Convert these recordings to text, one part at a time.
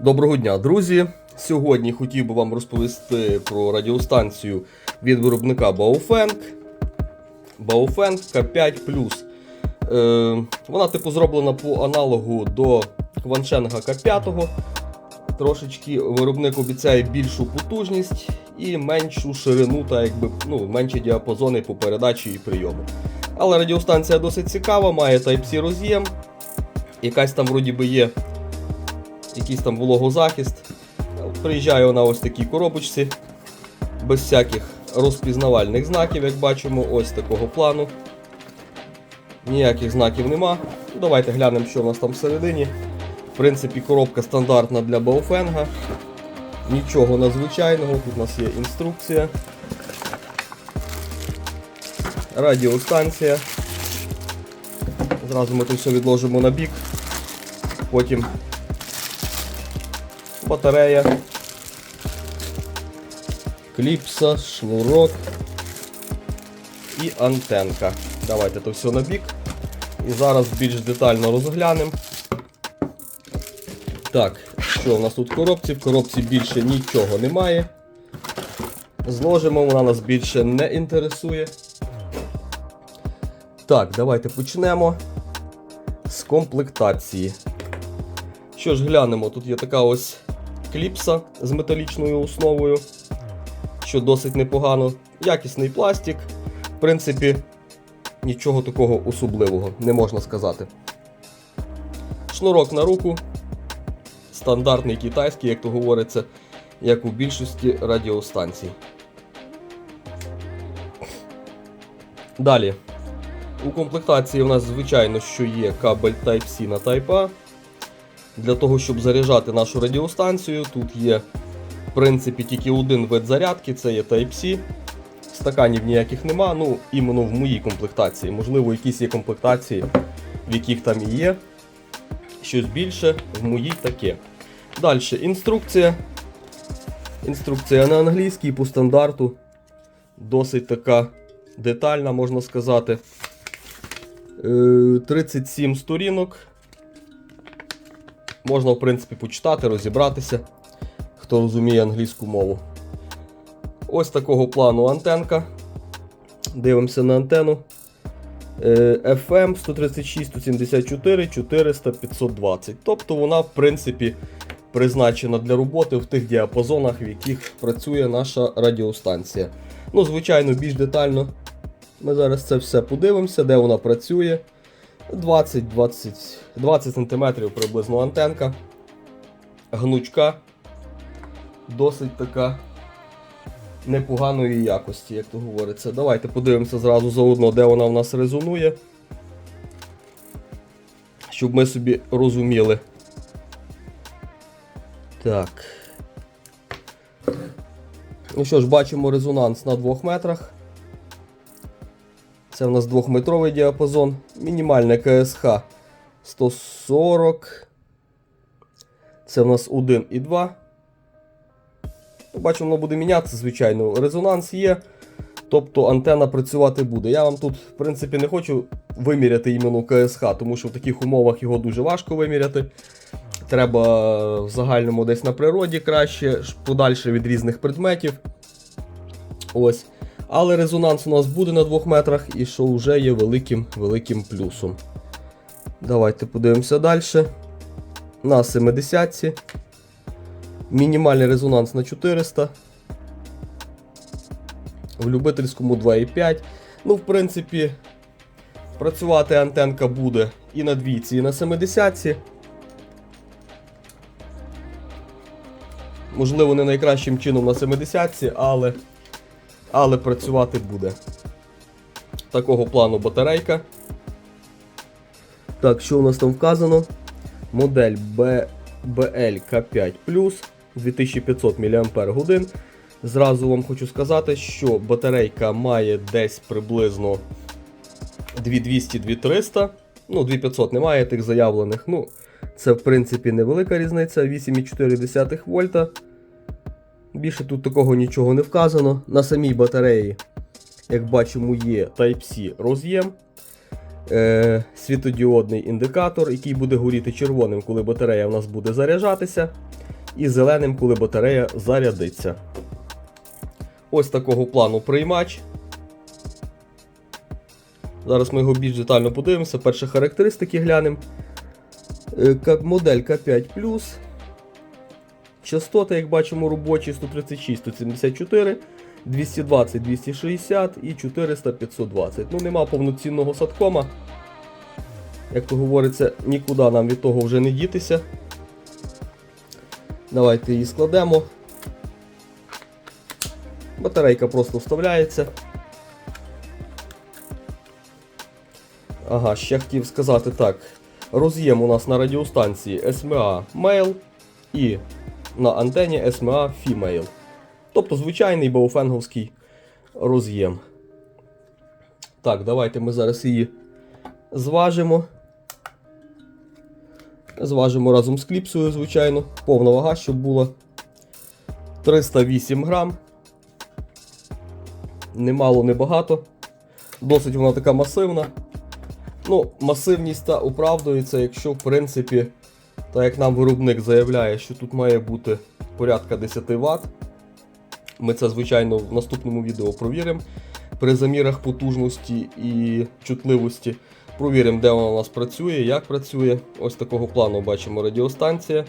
Доброго дня, друзі! Сьогодні хотів би вам розповісти про радіостанцію від виробника Baofeng. Baofeng K5 Е, вона типу зроблена по аналогу до Кваншенга К5. Трошечки виробник обіцяє більшу потужність і меншу ширину, та якби ну, менші діапазони по передачі і прийому. Але радіостанція досить цікава, має Type-C роз'єм. Якась там вроді би є якийсь там вологозахист. Приїжджає вона ось такій коробочці, без всяких розпізнавальних знаків, як бачимо, ось такого плану. Ніяких знаків нема. Давайте глянемо, що в нас там всередині. В принципі, коробка стандартна для Бауфенга. Нічого надзвичайного, тут у нас є інструкція. Радіостанція. Зразу ми тут все відложимо на бік. Потім батарея, кліпса, шнурок і антенка. Давайте то все на бік. І зараз більш детально розглянемо. Так, що у нас тут в коробці? В коробці більше нічого немає. Зложимо, вона нас більше не інтересує. Так, давайте почнемо з комплектації. Що ж, глянемо, тут є така ось кліпса з металічною основою, що досить непогано. Якісний пластик. В принципі, нічого такого особливого, не можна сказати. Шнурок на руку. Стандартний китайський, як то говориться, як у більшості радіостанцій. Далі. У комплектації у нас, звичайно, що є кабель Type-C на Type-A. Для того, щоб заряджати нашу радіостанцію, тут є, в принципі, тільки один вид зарядки, це є Type-C. Стаканів ніяких нема, ну, іменно в моїй комплектації. Можливо, якісь є комплектації, в яких там і є. Щось більше, в моїй таке. Далі, інструкція. Інструкція на англійській по стандарту. Досить така детальна, можна сказати. Е, 37 сторінок. Можна, в принципі, почитати, розібратися, хто розуміє англійську мову. Ось такого плану антенка. Дивимося на антенну. FM 136, 174, 400, 520. Тобто вона, в принципі, призначена для роботи в тих діапазонах, в яких працює наша радіостанція. Ну, звичайно, більш детально. Ми зараз це все подивимося, де вона працює. 20-20 20 см приблизно антенка. Гнучка. Досить така непоганої якості, як то говориться. Давайте подивимося зразу заодно, де вона в нас резонує. Щоб ми собі розуміли. Так. Ну що ж, бачимо резонанс на 2 метрах. Це в нас 2-метровий діапазон. Мінімальне КСХ 140. Це в нас 1 і 2. Бачимо, воно буде мінятися, звичайно. Резонанс є. Тобто антенна працювати буде. Я вам тут, в принципі, не хочу виміряти іменно КСХ, тому що в таких умовах його дуже важко виміряти. Треба в загальному десь на природі краще, подальше від різних предметів. Ось. Але резонанс у нас буде на 2 метрах і що вже є великим великим плюсом. Давайте подивимося далі. На 70. Мінімальний резонанс на 400. В любительському 2,5. Ну, в принципі, працювати антенка буде і на двійці, і на 70. Можливо, не найкращим чином на 70, але але працювати буде. Такого плану батарейка. Так, що у нас там вказано? Модель BLK5 2500 мАч. Зразу вам хочу сказати, що батарейка має десь приблизно 2200-2300. Ну, 2500 немає тих заявлених. Ну, це в принципі невелика різниця. 8,4 вольта. Більше тут такого нічого не вказано. На самій батареї, як бачимо, є Type-C роз'єм. Е, світодіодний індикатор, який буде горіти червоним, коли батарея в нас буде заряджатися. і зеленим, коли батарея зарядиться. Ось такого плану приймач. Зараз ми його більш детально подивимося. Перші характеристики глянемо. Е, Модель К5 Частоти, як бачимо, робочі 136, 174, 220, 260 і 400, 520. Ну, нема повноцінного садкома. Як то говориться, нікуди нам від того вже не дітися. Давайте її складемо. Батарейка просто вставляється. Ага, ще хотів сказати так. Роз'єм у нас на радіостанції SMA Male і на антені SMA Female. Тобто звичайний бауфенговський роз'єм. Так, давайте ми зараз її зважимо. Зважимо разом з кліпсою, звичайно. Повна вага, щоб була 308 грам. Немало, не багато. Досить вона така масивна. Ну, масивність та оправдується, якщо, в принципі, так як нам виробник заявляє, що тут має бути порядка 10 Вт. Ми це, звичайно, в наступному відео провіримо. При замірах потужності і чутливості. Провіримо, де вона у нас працює, як працює. Ось такого плану бачимо радіостанція.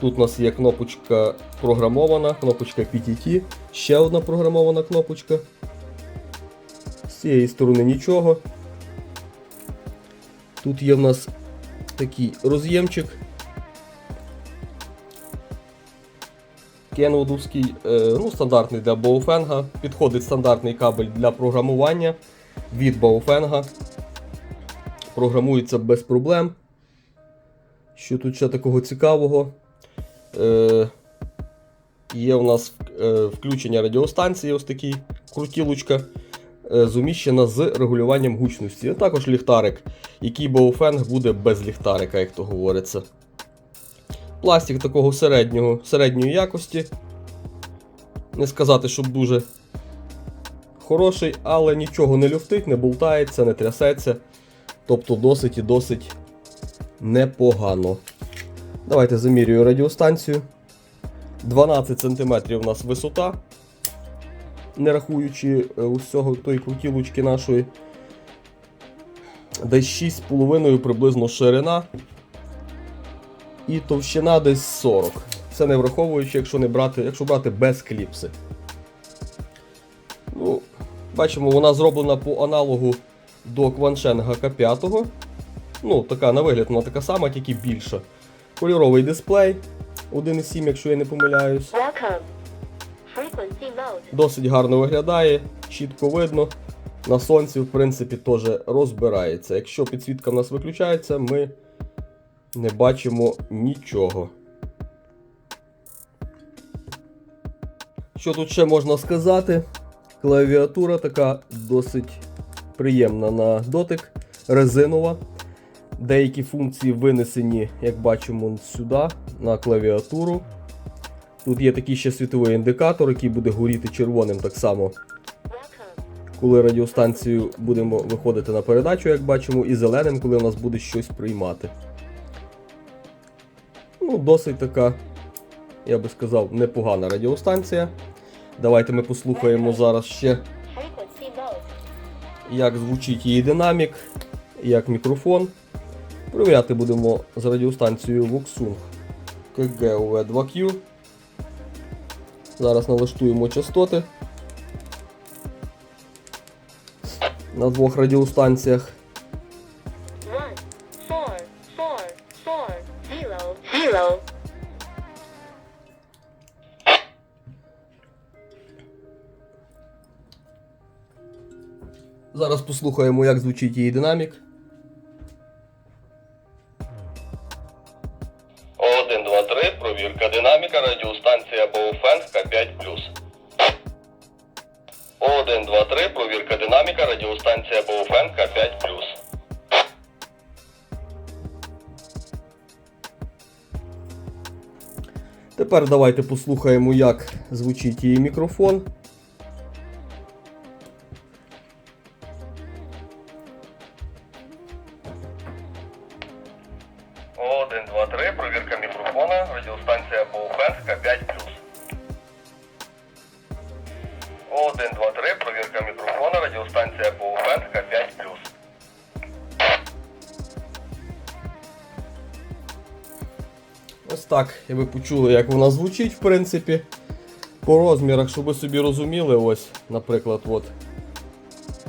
Тут у нас є кнопочка програмована, кнопочка PTT, ще одна програмована кнопочка. З цієї сторони нічого. Тут є в нас такий роз'ємчик. Кенвудовський, е, ну, стандартний для Baofeng. Підходить стандартний кабель для програмування від Baofeng. Програмується без проблем. Що тут ще такого цікавого? Е, є у нас е, включення радіостанції, ось такий крутілочка, зуміщена з регулюванням гучності. А також ліхтарик, який Baofeng буде без ліхтарика, як то говориться. Пластик такого середнього, середньої якості. Не сказати, щоб дуже хороший, але нічого не люфтить, не болтається, не трясеться. Тобто досить і досить непогано. Давайте замірюю радіостанцію. 12 см у нас висота, не рахуючи е, усього тої крутілочки нашої. Десь 6,5 приблизно ширина. І товщина десь 40. Це не враховуючи, якщо не брати, якщо брати без кліпси. Ну, бачимо, вона зроблена по аналогу до Кваншенга К5. Ну, така на вигляд, вона така сама, тільки більша. Кольоровий дисплей 1,7, якщо я не помиляюсь. Досить гарно виглядає, чітко видно. На сонці, в принципі, теж розбирається. Якщо підсвітка в нас виключається, ми не бачимо нічого. Що тут ще можна сказати? Клавіатура така досить приємна на дотик, резинова. Деякі функції винесені, як бачимо, сюди, на клавіатуру. Тут є такий ще світовий індикатор, який буде горіти червоним так само, коли радіостанцію будемо виходити на передачу, як бачимо, і зеленим, коли у нас буде щось приймати. Ну, досить така, я би сказав, непогана радіостанція. Давайте ми послухаємо зараз ще, як звучить її динамік, як мікрофон. Провіряти будемо з радіостанцією Voxung KGOV 2Q. Зараз налаштуємо частоти на двох радіостанціях. Зараз послухаємо, як звучить її динамік. 1, 2, 3. Провірка динаміка. Радіостанція Тепер давайте послухаємо, як звучить її мікрофон. Один, два, три. Провірка мікрофона. Радіостанція Bowfeng К5+. 1, 2, 3, провірка мікрофона, радіостанція Bowfeng Ось так, і ви почули, як вона звучить, в принципі. По розмірах, щоб ви собі розуміли, ось, наприклад, от,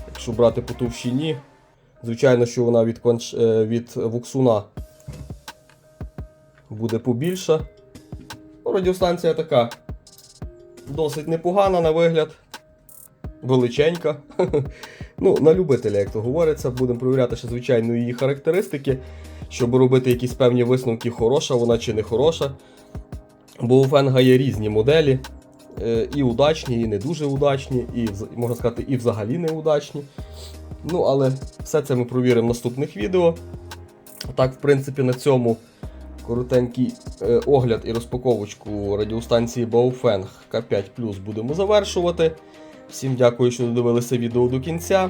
якщо брати по товщині, звичайно, що вона від, конч... е, від вуксуна буде побільша. Ну, радіостанція така досить непогана на вигляд. Величенька. ну, на любителя, як то говориться, будемо перевіряти ще, звичайно, її характеристики, щоб робити якісь певні висновки, хороша вона чи не хороша. Бо у Фенга є різні моделі. е, І удачні, і не дуже удачні, і можна сказати, і взагалі неудачні. Ну, але все це ми провіримо в наступних відео. Так, в принципі, на цьому коротенький е, огляд і розпаковочку радіостанції Baofeng K5 будемо завершувати. Всім дякую, що додивилися відео до кінця.